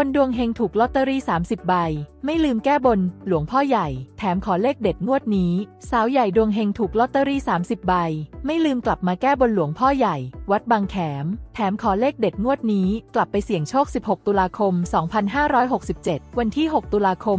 คนดวงเฮงถูกลอตเตอรี่ 30 ใบ ไม่ลืมแก้บน หลวงพ่อใหญ่ แถมขอเลขเด็ดงวดนี้ สาวใหญ่ดวงเฮงถูกลอตเตอรี่ 30 ใบ ไม่ลืมกลับมาแก้บนหลวงพ่อใหญ่ วัดบางแขม แถมขอเลขเด็ดงวดนี้ กลับไปเสี่ยงโชค 16 ตุลาคม 2567 วันที่ 6 ตุลาคม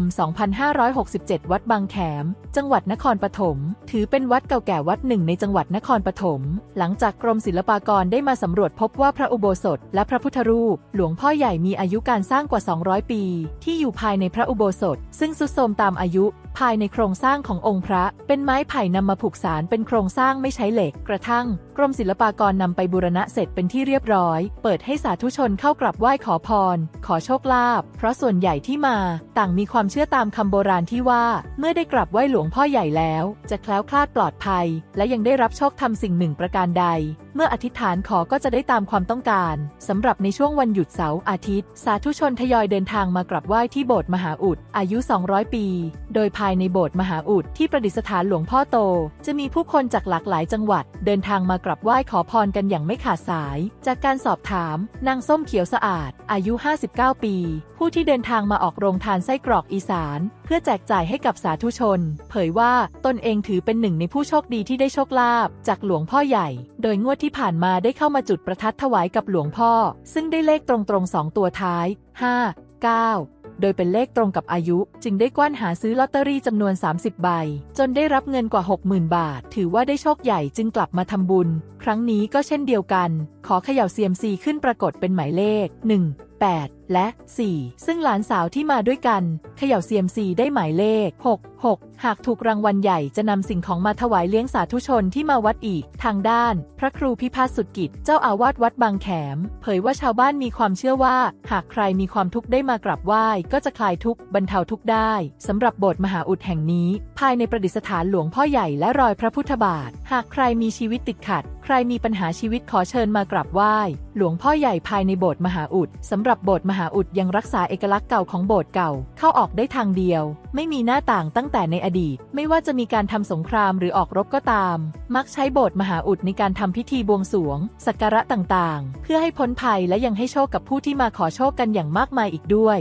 2567 วัดบางแขม จังหวัดนครปฐม ถือเป็นวัดเก่าแก่วัดหนึ่งในจังหวัดนครปฐม หลังจากกรมศิลปากรได้มาสำรวจพบว่าพระอุโบสถ และพระพุทธรูป หลวงพ่อใหญ่มีอายุการสร้างกว่า 200 ปี ที่อยู่ภายในพระอุโบสถ ซึ่งสุดโทรมตามอายุ ภายในโครงสร้างขององค์พระ เป็นไม้ไผ่นำมาผูกสารเป็นโครงสร้างไม่ใช้เหล็กกระทั่ง รมศิลปากรนำไปบูรณะเสร็จเป็นที่เรียบร้อย เปิดให้สาธุชนเข้ากราบไหว้ขอพร ขอโชคลาภ เพราะส่วนใหญ่ที่มา ต่างมีความเชื่อตามคำโบราณที่ว่า เมื่อได้กราบไหว้หลวงพ่อใหญ่แล้ว จะแคล้วคลาดปลอดภัย และยังได้รับโชคทำสิ่งหนึ่งประการใด เมื่ออธิษฐานขอก็จะได้ตามความต้องการสำหรับในช่วงวันหยุดเสาร์อาทิตย์ สาธุชนทยอยเดินทางมากราบไหว้ที่โบสถ์มหาอุดอายุ 200 ปี โดยภายในโบสถ์มหาอุดที่ประดิษฐานหลวงพ่อโต จะมีผู้คนจากหลากหลายจังหวัด เดินทางมากราบไหว้ขอพรกันอย่างไม่ขาดสาย จากการสอบถาม นางส้มเขียวสะอาด อายุ 59 ปี ผู้ที่เดินทางมาออกโรงทานไส้กรอกอีสาน เพื่อแจกจ่ายให้กับสาธุชน เผยว่าตนเองถือเป็นหนึ่งในผู้โชคดีที่ได้โชคลาภจากหลวงพ่อใหญ่ โดยงวดที่ผ่านมาได้เข้ามาจุดประทัดถวายกับหลวงพ่อ ซึ่งได้เลขตรงๆ2ตัวท้าย 5 9 โดยเป็นเลขตรงกับอายุ จึงได้กว้านหาซื้อลอตเตอรี่จำนวน 30 ใบ จนได้รับเงินกว่า 60,000 บาท ถือว่าได้โชคใหญ่จึงกลับมาทำบุญ ครั้งนี้ก็เช่นเดียวกัน ขอเขย่าเซียมซีขึ้นปรากฏเป็นหมายเลข 1 8 และ 4 ซึ่งหลานสาวที่มาด้วยกันเขย่าเซียมซีได้หมายเลข 6 6 หากถูกรางวัลใหญ่จะนำสิ่งของมาถวายเลี้ยงสาธุชนที่มาวัดอีก ทางด้าน พระครูพิพัฒสุดกิจ เจ้าอาวาสวัดบางแขม เผยว่าชาวบ้านมีความเชื่อว่า หากใครมีความทุกข์ได้มากราบไหว้ก็จะคลายทุกข์บรรเทาทุกข์ได้สำหรับโบสถ์มหาอุดแห่งนี้ ภายในประดิษฐานหลวงพ่อใหญ่และรอยพระพุทธบาท หากใครมีชีวิตติดขัด ใครมีปัญหาชีวิตขอเชิญมากราบไหว้ หลวงพ่อใหญ่ภายในโบสถ์มหาอุดสำหรับโบสถ์มหาหาอุดยังรักษาเอกลักษณ์เก่าของโบสถ์เก่า เข้าออกได้ทางเดียว ไม่มีหน้าต่างตั้งแต่ในอดีต ไม่ว่าจะมีการทำสงครามหรือออกรบก็ตาม มักใช้โบสถ์มหาอุดในการทำพิธีบวงสรวง สักการะต่างๆ เพื่อให้พ้นภัยและยังให้โชคกับผู้ที่มาขอโชคกันอย่างมากมายอีกด้วย